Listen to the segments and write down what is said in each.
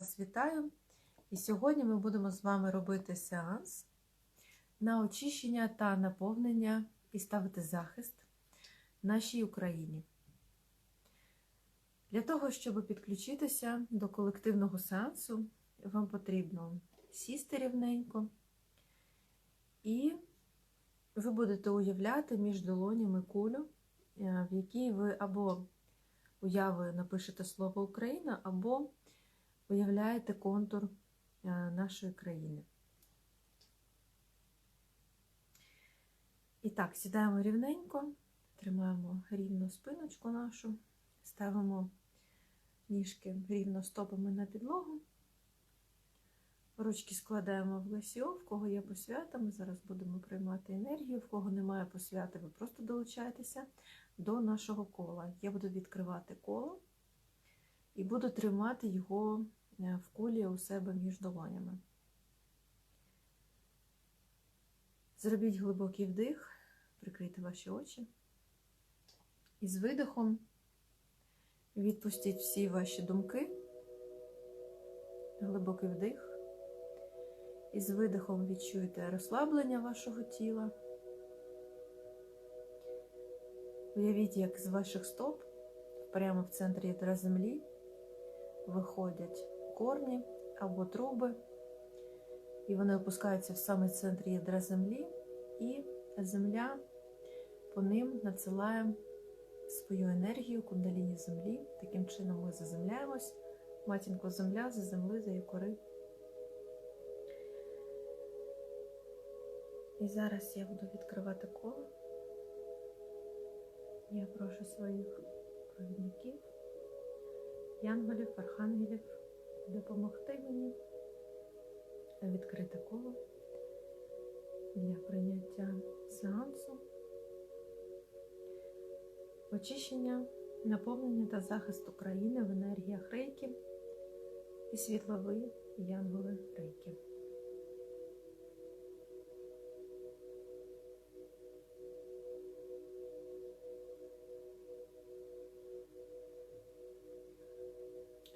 Вас вітаю! І сьогодні ми будемо з вами робити сеанс на очищення та наповнення і ставити захист нашій Україні. Для того, щоб підключитися до колективного сеансу, вам потрібно сісти рівненько, і ви будете уявляти між долонями кулю, е, в якій ви або уявою напишете слово Україна, або уявляєте контур е, нашої країни. І так, сідаємо рівненько, тримаємо рівно спиночку нашу, ставимо ніжки рівно стопами на підлогу. Ручки складаємо в лесіо, в кого є посвята, ми зараз будемо приймати енергію, в кого немає посвяти, ви просто долучаєтеся до нашого кола. Я буду відкривати коло і буду тримати його в кулі у себе між долонями. Зробіть глибокий вдих, прикрийте ваші очі. І з видихом відпустіть всі ваші думки, глибокий вдих. І з видихом відчуйте розслаблення вашого тіла. Уявіть, як з ваших стоп прямо в центрі ядра землі виходять корні або труби, і вони опускаються в самий центр ядра землі, і земля по ним надсилає свою енергію кундаліні землі. Таким чином ми заземляємось. Матінко земля за земли, за якори. І зараз я буду відкривати коло. Я прошу своїх провідників, янголів, архангелів допомогти мені відкрити коло для прийняття сеансу, очищення, наповнення та захист України в енергіях рейки і світловий янголи рейки.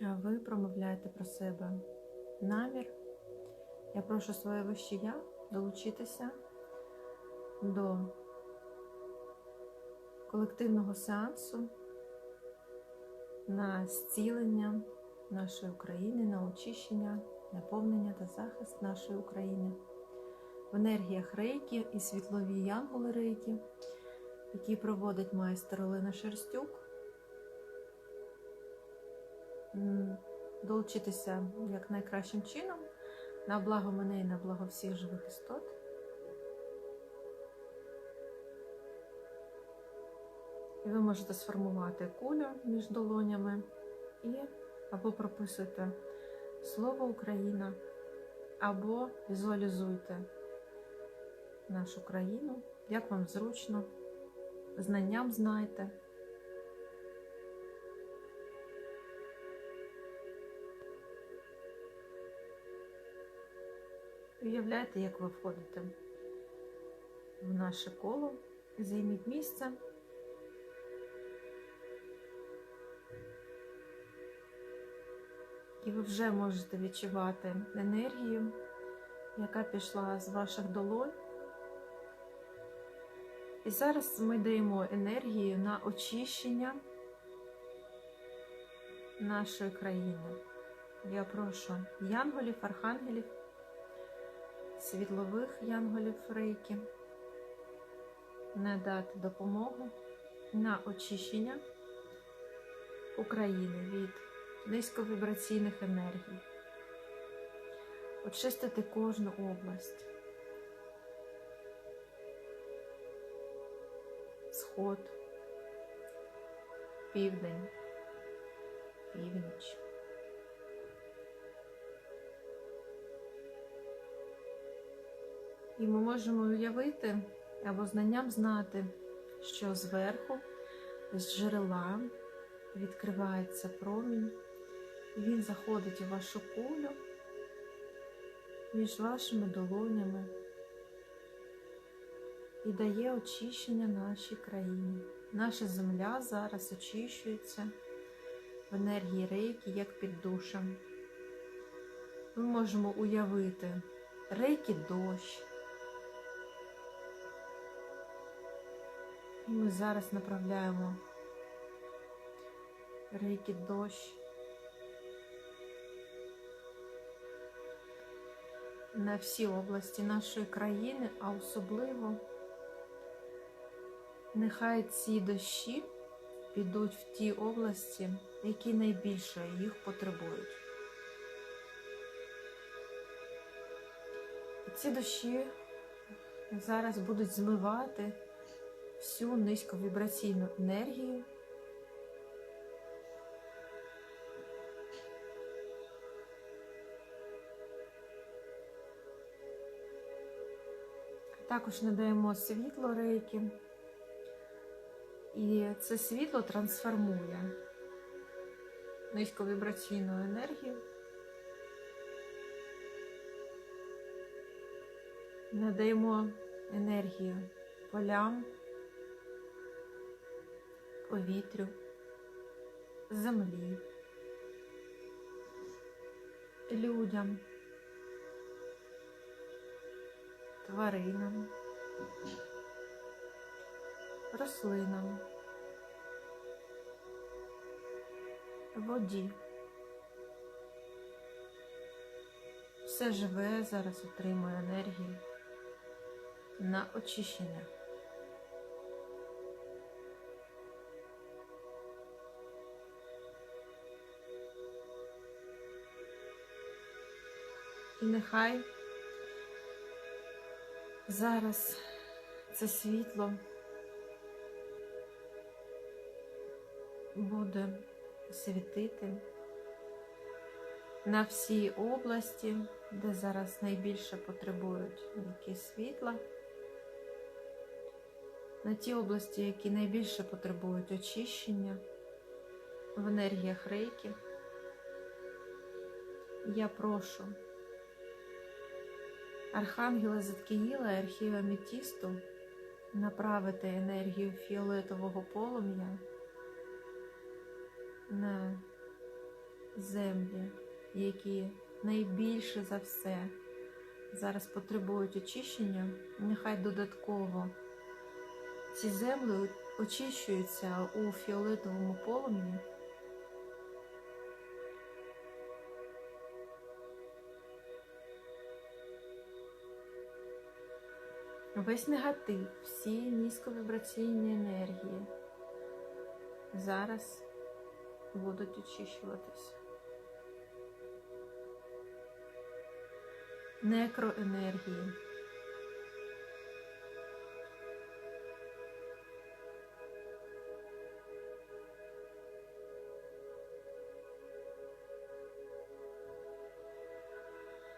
Ви промовляєте про себе. Намір. Я прошу своє вище я долучитися до колективного сеансу на зцілення нашої України, на очищення, наповнення та захист нашої України. В енергіях рейки і світлові янголи рейки, які проводить майстер Олена Шерстюк долучитися як найкращим чином на благо мене і на благо всіх живих істот. І ви можете сформувати кулю між долонями і або прописуйте слово Україна, або візуалізуйте нашу країну, як вам зручно, знанням знайте. Уявляєте, як ви входите в наше коло, займіть місце. І ви вже можете відчувати енергію, яка пішла з ваших долонь. І зараз ми даємо енергію на очищення нашої країни. Я прошу янголів, архангелів світлових янголів рейки, надати допомогу на очищення України від низьковібраційних енергій, очистити кожну область, сход, південь, північ. І ми можемо уявити або знанням знати, що зверху, з джерела, відкривається промінь, і він заходить у вашу кулю між вашими долонями і дає очищення нашій країні. Наша земля зараз очищується в енергії рейки, як під душем. Ми можемо уявити рейки дощ. І ми зараз направляємо рейки дощ на всі області нашої країни, а особливо нехай ці дощі підуть в ті області, які найбільше їх потребують. І ці дощі зараз будуть змивати всю низьковібраційну енергію. Також надаємо світло рейки, і це світло трансформує низьковібраційну енергію. Надаємо енергію полям, повітрю, землі, людям, тваринам, рослинам, воді. Все живе зараз отримує енергію на очищення. І нехай зараз це світло буде світити на всій області, де зараз найбільше потребують які світла, на ті області, які найбільше потребують очищення в енергіях рейки. Я прошу Архангела Заткіїла Архіва Метісту направити енергію фіолетового полум'я на землі, які найбільше за все зараз потребують очищення. Нехай додатково ці землі очищуються у фіолетовому полум'ї. Весь негатив, всі низьковібраційні енергії зараз будуть очищуватися. Некроенергії.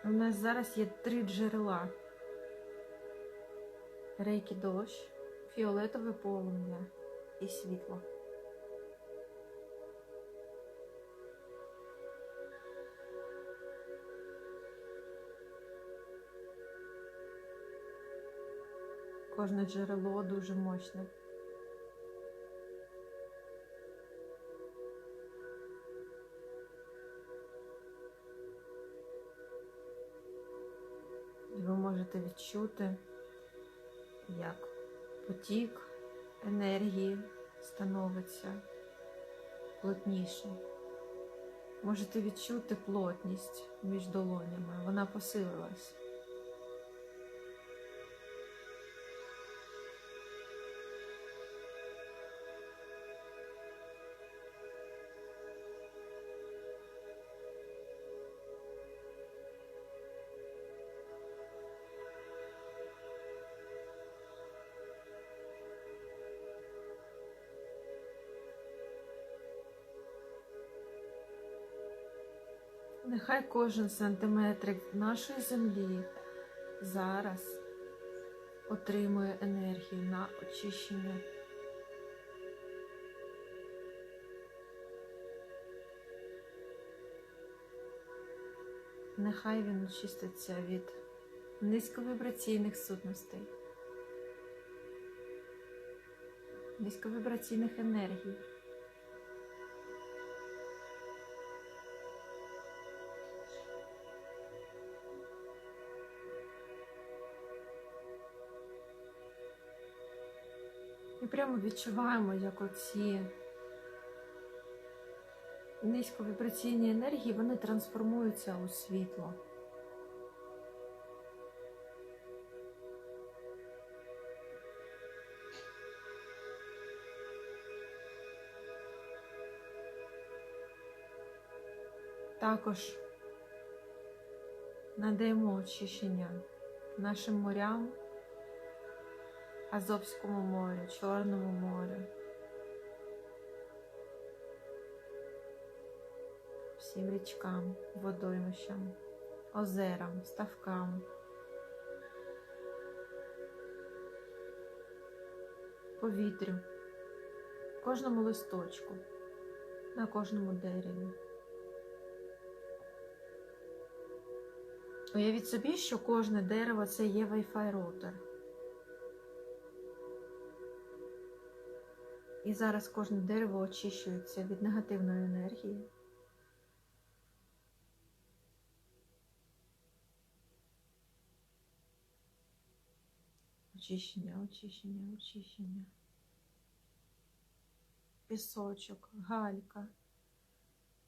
У нас зараз є три джерела. Рейки дощ, фіолетове полум'я і світло. Кожне джерело дуже мощне. І ви можете відчути, як потік енергії становиться плотнішим. Можете відчути плотність між долонями, вона посилилась. Нехай кожен сантиметрик нашої землі зараз отримує енергію на очищення. Нехай він очиститься від низьковібраційних сутностей, низьковібраційних енергій. Прямо відчуваємо, як оці низьковібраційні енергії вони трансформуються у світло. Також надаємо очищення нашим морям, Азовському морю, Чорному морю. Всім річкам, водоймищам, озерам, ставкам. Повітрю, кожному листочку, на кожному дереві. Уявіть собі, що кожне дерево це є Wi-Fi роутер. І зараз кожне дерево очищується від негативної енергії. Очищення, очищення, очищення. Пісочок, галька,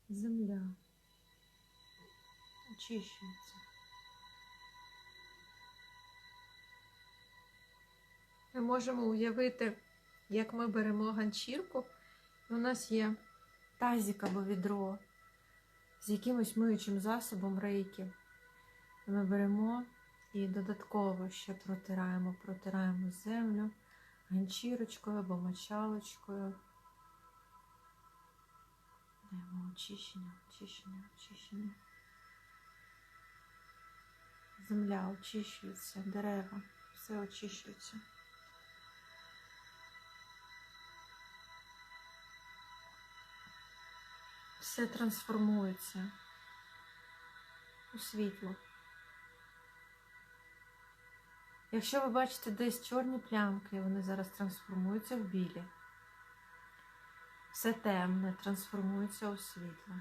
земля. Очищується. Ми можемо уявити, як ми беремо ганчірку, у нас є тазик або відро з якимось миючим засобом рейки. Ми беремо і додатково ще протираємо, протираємо землю ганчірочкою або мочалочкою. Даємо очищення, очищення, очищення. Земля очищується, дерева, все очищується. Все трансформується у світло. Якщо ви бачите десь чорні плямки, вони зараз трансформуються в білі. Все темне трансформується у світло.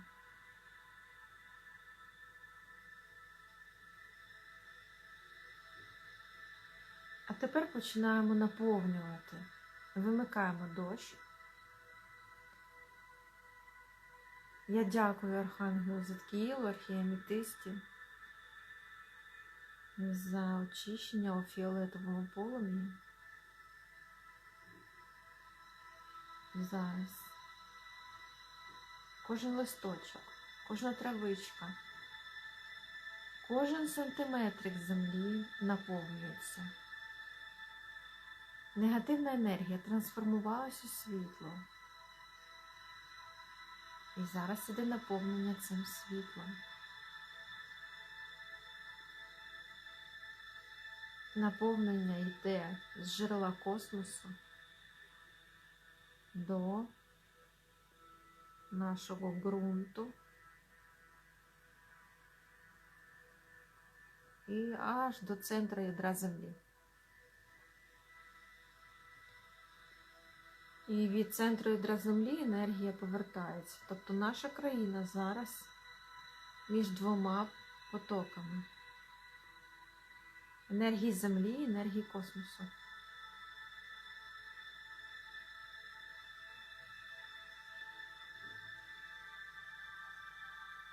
А тепер починаємо наповнювати. Вимикаємо дощ. Я дякую Архангелу Заткіїлу, Архіамітисті за очищення у фіолетовому полум'ї. Зараз кожен листочок, кожна травичка, кожен сантиметрик землі наповнюється. Негативна енергія трансформувалась у світло. І зараз іде наповнення цим світлом. Наповнення йде з джерела космосу до нашого ґрунту і аж до центру ядра Землі. І від центру ядра Землі енергія повертається. Тобто наша країна зараз між двома потоками. Енергії Землі енергії космосу.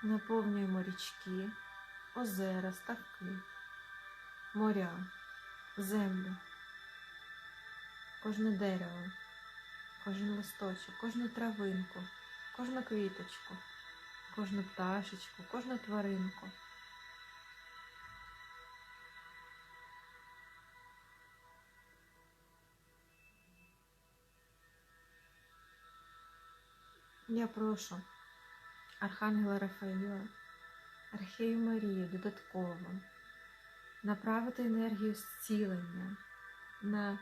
Наповнюємо річки, озера, ставки, моря, землю, кожне дерево, кожен листочок, кожну травинку, кожну квіточку, кожну пташечку, кожну тваринку. Я прошу Архангела Рафаїла, Архею Марію додатково направити енергію зцілення на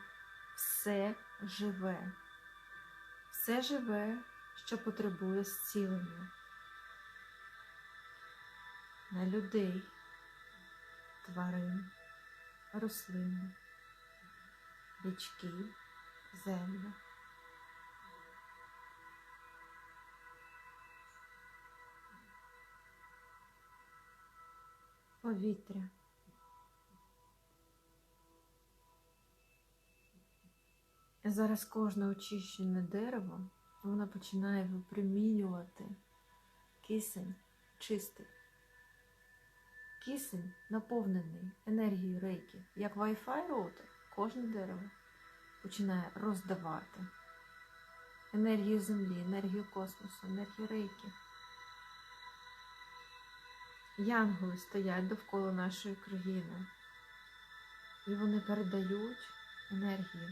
все живе, все живе, що потребує зцілення, на людей, тварин, рослини, річки, землю. Зараз кожне очищене дерево воно починає випромінювати кисень чистий. Кисень наповнений енергією рейки. Як Wi-Fi роутер, кожне дерево починає роздавати енергію землі, енергію космосу, енергію рейки. Янголи стоять довкола нашої країни. І вони передають енергію.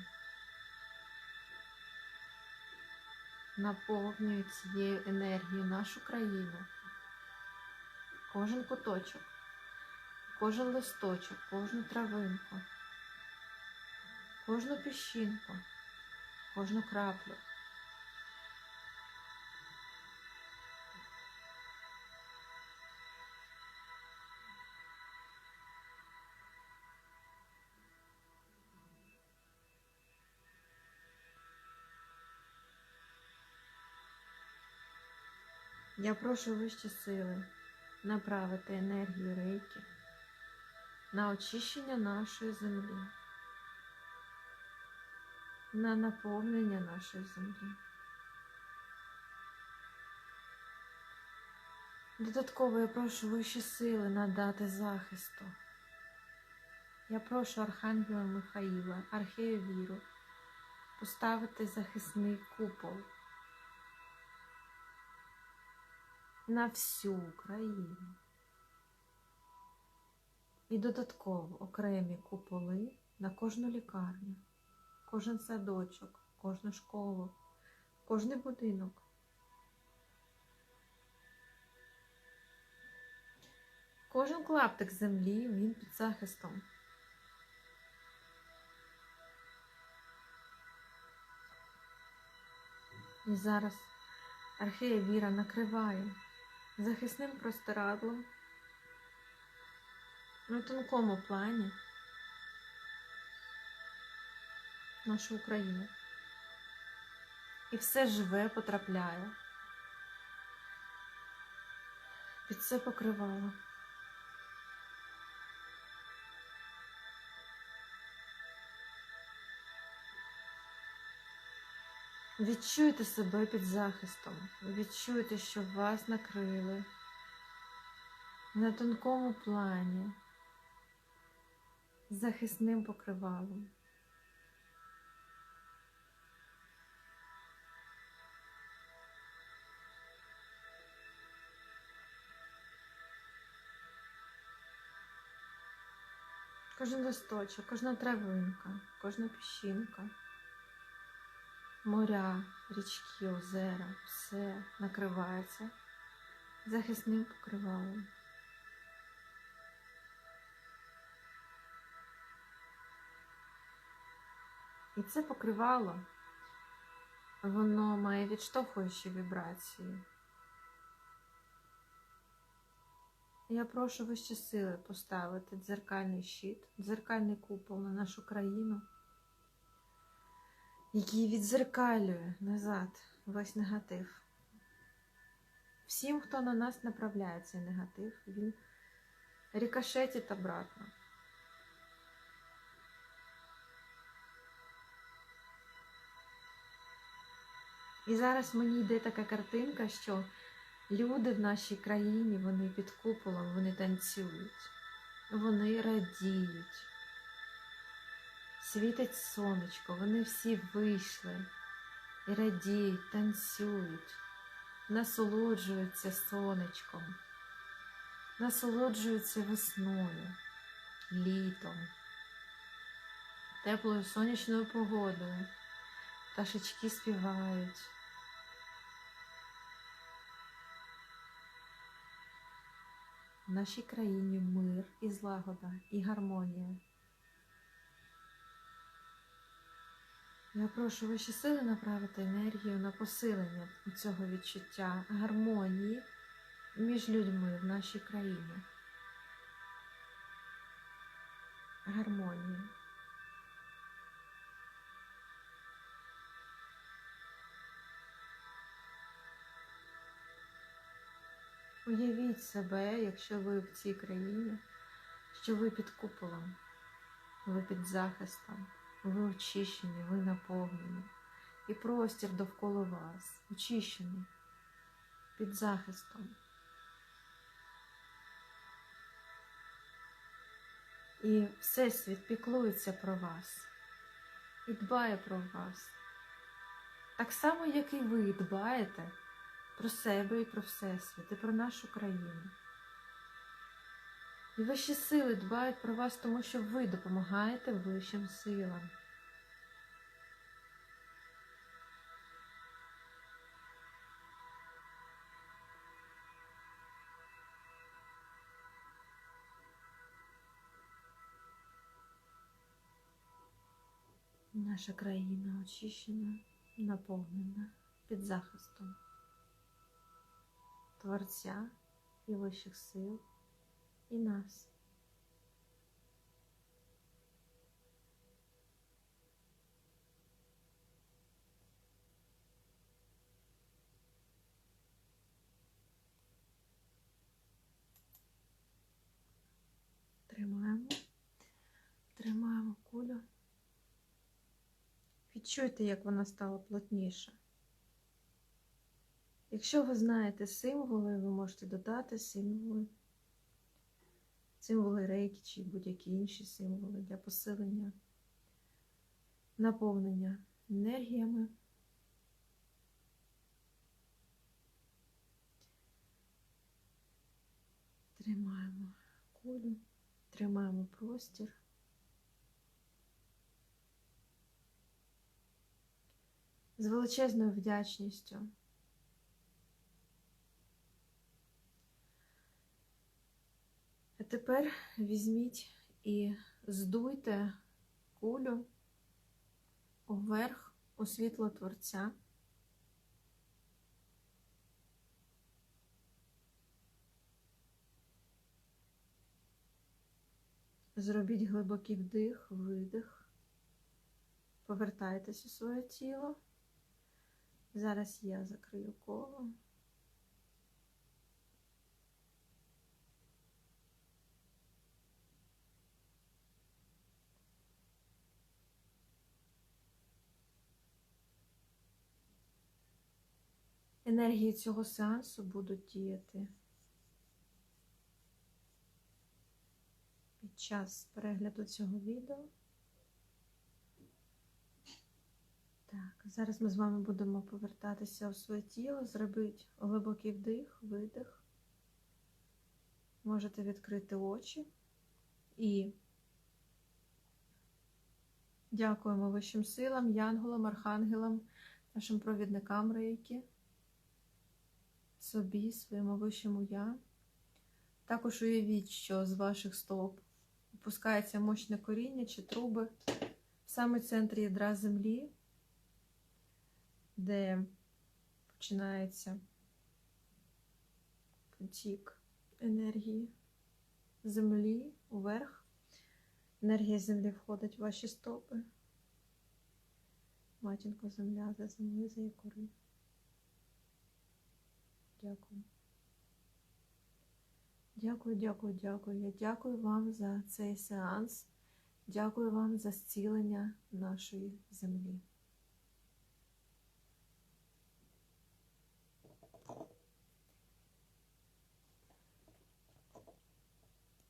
Наповнюють цією енергією нашу країну. Кожен куточок, кожен листочок, кожну травинку, кожну піщинку, кожну краплю. Я прошу вищі сили направити енергію рейки на очищення нашої землі, на наповнення нашої землі. Додатково я прошу вищі сили надати захисту. Я прошу Архангела Михаїла, Архею Віру, поставити захисний купол на всю Україну. І додатково окремі куполи на кожну лікарню, кожен садочок, кожну школу, кожний будинок. Кожен клаптик землі він під захистом. І зараз Архея Віра накриває захисним простирадлом на тонкому плані нашу Україну. І все живе потрапляє під це покривало. Відчуйте себе під захистом. Відчуйте, що вас накрили на тонкому плані захисним покривалом. Кожен листочок, кожна травинка, кожна піщинка моря, річки, озера, все накривається захисним покривалом. І це покривало, воно має відштовхуючі вібрації. Я прошу вищі сили поставити дзеркальний щит, дзеркальний купол на нашу країну який відзеркалює назад весь негатив. Всім, хто на нас направляє цей негатив, він рикошетить обратно. І зараз мені йде така картинка, що люди в нашій країні, вони під куполом, вони танцюють, вони радіють світить сонечко, вони всі вийшли і радіють, танцюють, насолоджуються сонечком, насолоджуються весною, літом, теплою сонячною погодою, пташечки співають. В нашій країні мир і злагода, і гармонія. Я прошу ваші сили направити енергію на посилення цього відчуття гармонії між людьми в нашій країні. Гармонії. Уявіть себе, якщо ви в цій країні, що ви під куполом, ви під захистом Ви очищені, ви наповнені. І простір довкола вас очищений під захистом. І Всесвіт піклується про вас і дбає про вас. Так само, як і ви дбаєте про себе і про Всесвіт, і про нашу країну. І вищі сили дбають про вас, тому що ви допомагаєте вищим силам. Наша країна очищена, наповнена під захистом Творця і вищих сил і нас. Тримаємо, тримаємо кулю. Відчуйте, як вона стала плотніша. Якщо ви знаєте символи, ви можете додати символи, символи рейки чи будь-які інші символи для посилення, наповнення енергіями. Тримаємо кулю, тримаємо простір. З величезною вдячністю. Тепер візьміть і здуйте кулю вверх у світло Творця. Зробіть глибокий вдих, видих. Повертайтесь у своє тіло. Зараз я закрию коло. Енергії цього сеансу будуть діяти під час перегляду цього відео. Так, зараз ми з вами будемо повертатися у своє тіло, зробіть глибокий вдих, видих. Можете відкрити очі і дякуємо вищим силам, янголам, архангелам, нашим провідникам рейки, собі, своєму вищому я. Також уявіть, що з ваших стоп опускається мощне коріння чи труби в самий центрі ядра землі де починається потік енергії землі вверх. Енергія землі входить в ваші стопи. Матінко земля за землею, за якори. Дякую. Дякую, дякую, дякую. Я дякую вам за цей сеанс. Дякую вам за зцілення нашої землі.